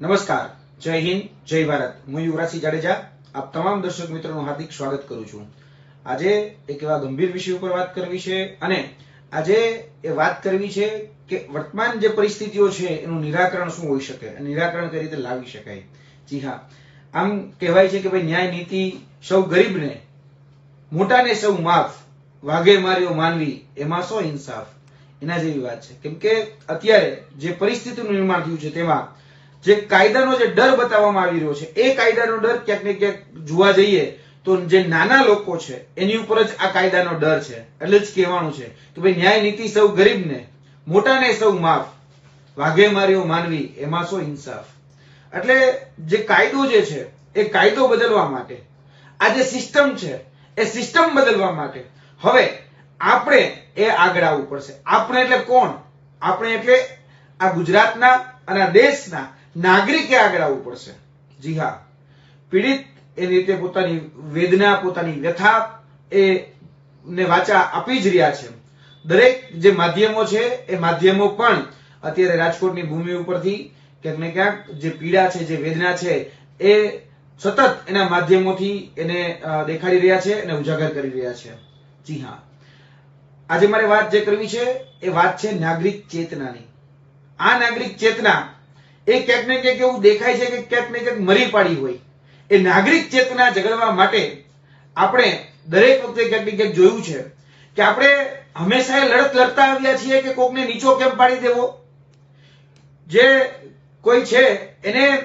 નમસ્કાર, જય હિન્દ, જય ભારત. હું યુવરાજસિંહ જાડેજા, આપ તમામ દર્શક મિત્રોનું હાર્દિક સ્વાગત કરું છું. આજે એક એવા ગંભીર વિષય ઉપર વાત કરવી છે અને આજે એ વાત કરવી છે કે વર્તમાન જે પરિસ્થિતિઓ છે, એનું નિરાકરણ શું હોઈ શકે? અને નિરાકરણ કઈ રીતે લાવી શકાય? જી હા. આમ કહેવાય છે કે ભાઈ, ન્યાય નીતિ સૌ ગરીબને, મોટાને સૌ માફ, વાઘે માર્યો માનવી, એમાં શું ઇન્સાફ. એના જેવી વાત છે. કેમ કે અત્યારે જે પરિસ્થિતિનું નિર્માણ થયું છે તેમાં જે કાયદાનો જે ડર બતાવવામાં આવી રહ્યો છે, એ કાયદાનો ડર ક્યાંક ને ક્યાંક જોવા જઈએ તો જે નાના લોકો છે, એની ઉપર જ આ કાયદાનો ડર છે. એટલે જ કહેવાનું છે કે ભાઈ ન્યાય નીતિ સૌ ગરીબને, મોટાને સૌ માફ, વાઘે માર્યો માનવી, એમાં શું ઇન્સાફ. એટલે જે કાયદો જે છે, એ કાયદો બદલવા માટે, આ જે સિસ્ટમ છે, એ સિસ્ટમ બદલવા માટે, હવે આપણે એ આગળ આવવું પડશે. આપણે એટલે કોણ? આપણે એટલે આ ગુજરાતના અને દેશના નાગરિકે આગળ આવવું પડશે. જી હા. પીડિત એ રીતે પોતાની વેદના, પોતાની વ્યથા એ ને વાચા આપી જ રહ્યા છે. દરેક જે માધ્યમો છે, એ માધ્યમો પણ અત્યારે રાજકોટની ભૂમિ ઉપરથી ક્યાંક ને ક્યાંક જે પીડા છે, જે વેદના છે, એ સતત એના માધ્યમોથી એને દેખાડી રહ્યા છે અને ઉજાગર કરી રહ્યા છે. જી હા. આજે મારે વાત જે કરવી છે, એ વાત છે નાગરિક ચેતનાની. આ નાગરિક ચેતના એ ક્યાંક ને એવું દેખાય છે કે ક્યાંક ને ક્યાંક મરી પાડી હોય. એ નાગરિક ચેતના જગાડવા માટે આપણે દરેક વખતે ક્યાંક ને ક્યાંક જોયું છે કે આપણે હંમેશા લડત લડતા આવ્યા છીએ કે કોકને નીચો કેમ પાડી દેવો? જે કોઈ છે, એને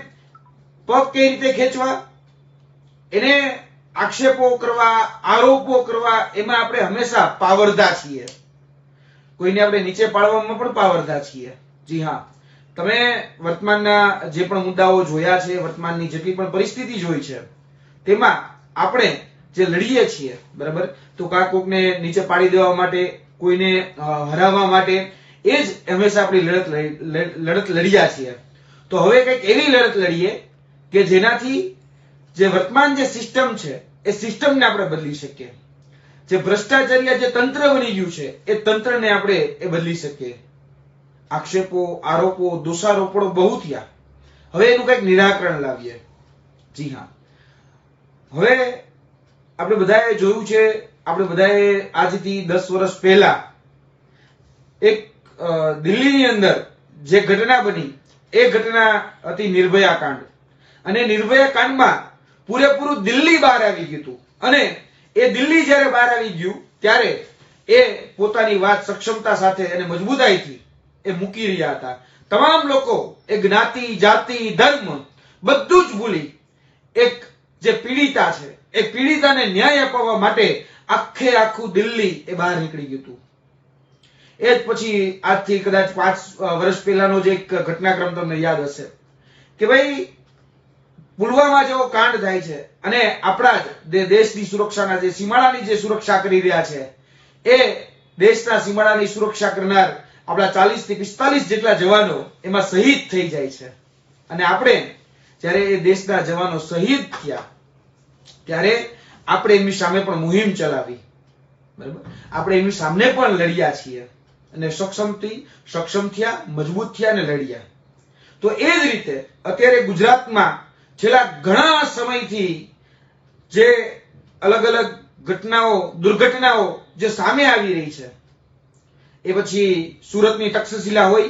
પગ કઈ રીતે ખેંચવા? એને આક્ષેપો કરવા, આરોપો કરવા, એમાં આપણે હંમેશા પાવરધા છીએ. કોઈને આપણે નીચે પાડવામાં પણ પાવરધા છીએ. જી હા. તમે વર્તમાનના જે પણ મુદ્દાઓ જોયા છે, વર્તમાનની જેટલી પણ પરિસ્થિતિ જોઈ છે, તેમાં આપણે જે લડીએ છીએ, બરાબર? તો કા કોકને નીચે પાડી દેવા માટે, કોઈને હરાવવા માટે, એ જ હંમેશા આપણી લડત લડત લડ્યા છીએ. તો હવે કંઈક એવી લડત લડીએ કે જેનાથી જે વર્તમાન જે સિસ્ટમ છે, એ સિસ્ટમને આપણે બદલી શકીએ. જે ભ્રષ્ટાચારી જે તંત્ર બની ગયું છે, એ તંત્રને આપણે એ બદલી શકીએ. આક્ષેપો, આરોપો, દોષારોપણો બહુ થયા. હવે એનું કંઈક નિરાકરણ લાવીએ. જી હા. હવે આપણે બધાએ જોયું છે, આપણે બધાએ આજથી દસ વર્ષ પહેલા એક દિલ્હીની અંદર જે ઘટના બની, એ ઘટના હતી નિર્ભયા કાંડ. અને નિર્ભયા કાંડમાં પૂરેપૂરું દિલ્હી બહાર આવી ગયું હતું. અને એ દિલ્હી જ્યારે બહાર આવી ગયું, ત્યારે એ પોતાની વાત સક્ષમતા સાથે અને મજબૂતાઈથી એ મૂકી રહ્યા હતા. તમામ લોકો, એ જ્ઞાતિ, જાતિ, ધર્મ, બધું જ ભૂલી એક જે પીડિતા છે, એ પીડિતાને ન્યાય અપાવવા માટે આખે આખું દિલ્હી એ બહાર નીકળી ગયું એ જ પછી આજથી કદાચ પાંચ વર્ષ પહેલાનો જે એક ઘટનાક્રમ તમને યાદ હશે કે ભાઈ, પુલવામા જેવો કાંડ થાય છે અને આપણા જ દેશની સુરક્ષાના જે સીમાડાની જે સુરક્ષા કરી રહ્યા છે, એ દેશના સીમાડાની સુરક્ષા કરનાર આપણા ચાલીસથી પિસ્તાલીસ જેટલા જવાનો એમાં શહીદ થઈ જાય છે. અને આપણે જ્યારે એ દેશના જવાનો શહીદ થયા, ત્યારે આપણે એમની સામે પણ મુહિમ ચલાવી. બરાબર? આપણે એમની સામે પણ લડ્યા છીએ. અને સક્ષમથી સક્ષમ થયા, મજબૂત થયા અને લડ્યા. તો એ જ રીતે અત્યારે ગુજરાતમાં છેલ્લા ઘણા સમયથી જે અલગ અલગ ઘટનાઓ, દુર્ઘટનાઓ જે સામે આવી રહી છે એ પછી સુરતની તક્ષશિલા હોય,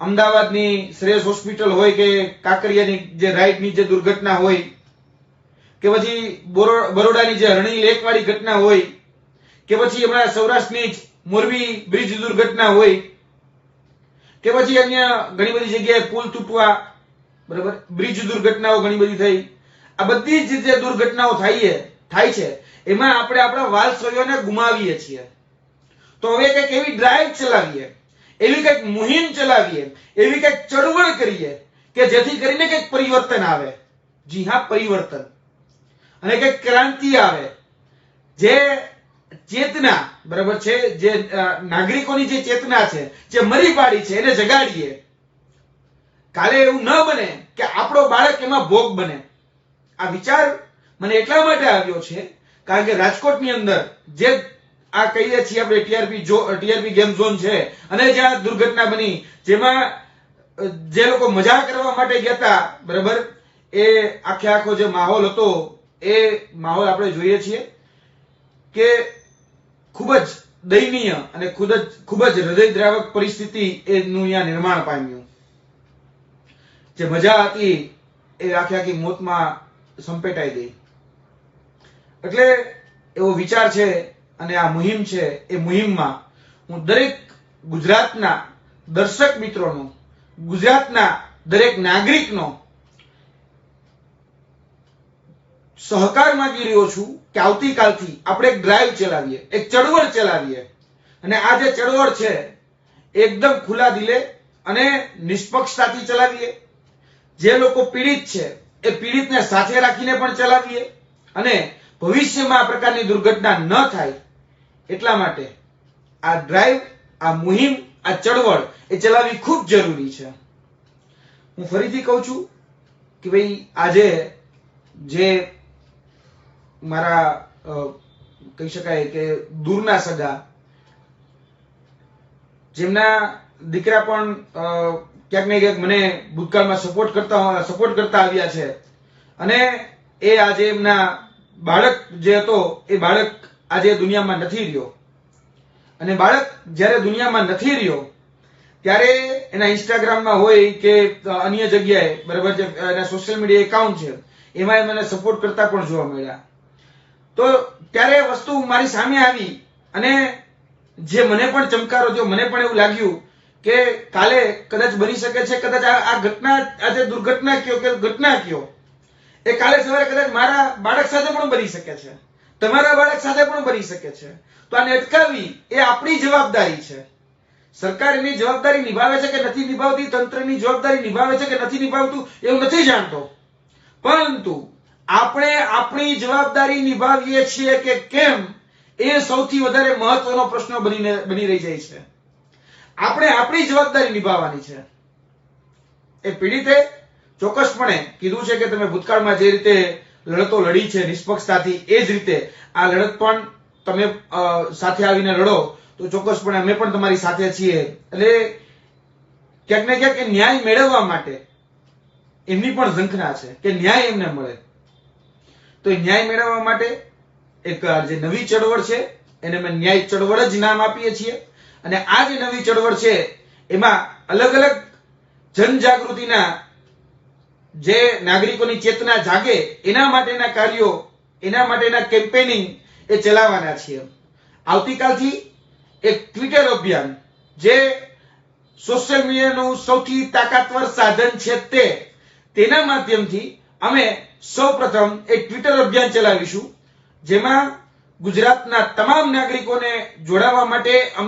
અમદાવાદની શ્રેયસ હોસ્પિટલ હોય કે કાંકરિયાની જે રાઈટની જે દુર્ઘટના હોય, કે પછી બોરો- બરોડાની જે હરણી લેકવાળી ઘટના હોય, કે પછી હમણાં સૌરાષ્ટ્રની જ મોરબી બ્રિજ દુર્ઘટના હોય, કે પછી અન્ય ઘણી બધી જગ્યાએ પુલ તૂટવા, બરાબર, બ્રિજ દુર્ઘટનાઓ ઘણી બધી થઈ. આ બધી જ જે દુર્ઘટનાઓ થાય છે એમાં આપણે આપણા વાલ ગુમાવીએ છીએ. તો હવે કંઈક એવી ડ્રાઈવ ચલાવીએ, એવી કંઈક મુહિમ ચલાવીએ, એવી કંઈક ચળવળ કરીએ કે જેથી કરીને કંઈક પરિવર્તન આવે. જી હા, પરિવર્તન. અને કંઈક ક્રાંતિ આવે. જે ચેતના, બરાબર છે? જે નાગરિકોની જે ચેતના છે, જે મરી પાડી છે, એને જગાડીએ. કાલે એવું ન બને કે આપણો બાળક એમાં ભોગ બને. આ વિચાર મને એટલા માટે આવ્યો છે, કારણ કે રાજકોટની અંદર જે આ કહીએ છીએ આપણે ટીઆરપી જો, ટીઆરપી ગેમ ઝોન છે. અને જ્યાં દુર્ઘટના બની, જેમાં જે લોકો મજા કરવા માટે ગયા હતા, બરાબર? એ આખે આખો જે માહોલ હતો, એ માહોલ આપણે જોઈએ છીએ કે ખૂબ જ દયનીય અને ખૂબ જ ખૂબ જ હૃદયદ્રાવક પરિસ્થિતિ એનું અહીંયા નિર્માણ પામ્યું. જે મજા હતી, એ આખી આખી મોતમાં સંપેટાઈ ગઈ. એટલે એવો વિચાર છે અને આ મુહિમ છે, એ મુહિમમાં હું દરેક ગુજરાતના દર્શક મિત્રોનો, ગુજરાતના દરેક નાગરિકનો સહકાર માંગી રહ્યો છું કે આવતીકાલથી આપણે એક ડ્રાઈવ ચલાવીએ, એક ચળવળ ચલાવીએ. અને આ જે ચળવળ છે એકદમ ખુલ્લા દિલે અને નિષ્પક્ષતાથી ચલાવીએ. જે લોકો પીડિત છે, એ પીડિતને સાથે રાખીને પણ ચલાવીએ અને ભવિષ્યમાં આ પ્રકારની દુર્ઘટના ન થાય એટલા માટે આ ડ્રાઈવ આ મુહિમ, આ ચળવળ એ ચલાવવી ખૂબ જરૂરી છે. હું ફરીથી કહું છું કે ભાઈ, આજે જે મારા કહી શકાય કે દૂરના સગા, જેમના દીકરા પણ ક્યાંક ને ક્યાંક મને ભૂતકાળમાં સપોર્ટ કરતા સપોર્ટ કરતા આવ્યા છે. અને એ આજે એમના બાળક જે હતો, એ બાળક આજે દુનિયામાં નથી રહ્યો. અને બાળક જ્યારે દુનિયામાં નથી રહ્યો, ત્યારે એના ઇન્સ્ટાગ્રામમાં હોય કે અન્ય જગ્યાએ, બરાબર જે એના સોશિયલ મીડિયા એકાઉન્ટ છે એમાં મને સપોર્ટ કરતા પણ જોવા મળ્યા. તો ત્યારે વસ્તુ મારી સામે આવી અને જે મને પણ ચમકારો થયો મને પણ એવું લાગ્યું કે કાલે કદાચ બની શકે છે, કદાચ આ ઘટના આજે દુર્ઘટના કયો, કે ઘટના કયો, એ કાલે સવારે કદાચ મારા બાળક સાથે પણ બની શકે છે. તમારા બાળક સાથે પણ ભરી શકે છે. તો આને અટકાવવી એ આપણી જવાબદારી છે. સરકાર એની જવાબદારી નિભાવે છે કે નથી નિભાવતી, તંત્રની જવાબદારી નિભાવે છે કે નથી નિભાવતું, એવું નથી જાણતો. પરંતુ આપણે આપણી જવાબદારી નિભાવીએ છીએ કે કેમ એ સૌથી વધારે મહત્વનો પ્રશ્ન બનીને, બની રહી જાય છે. આપણે આપણી જવાબદારી નિભાવવાની છે. એ પીડિતે ચોક્કસપણે કીધું છે કે તમે ભૂતકાળમાં જે રીતે લડતો લડી છે, નિષ્પક્ષતાથી એ જ રીતે આ લડત પણ તમે સાથે આવીને લડો, તો ચોક્કસપણે અમે પણ તમારી સાથે છીએ. એટલે ક્યાંક ને ક્યાંક એ ન્યાય મેળવવા માટે એમની પણ ઝંખના છે કે ન્યાય એમને મળે. તો ન્યાય મેળવવા માટે એક જે નવી ચળવળ છે, એને અમે ન્યાય ચળવળ જ નામ આપીએ છીએ. અને આ જે નવી ચળવળ છે, એમાં અલગ અલગ જનજાગૃતિના જે નાગરિકોની ચેતના જાગે, એના માટેના કાર્યો, એના માટેના કેમ્પેનિંગ એ ચલાવવાના છીએ. આવતીકાલથી એક ટ્વિટર અભિયાન, જે સોશિયલ મીડિયાનું સૌથી તાકાતવર સાધન છે તે, તેના માધ્યમથી અમે સૌપ્રથમ એક ટ્વિટર અભિયાન ચલાવીશું, જેમાં ગુજરાતના તમામ નાગરિકોને જોડાવા માટે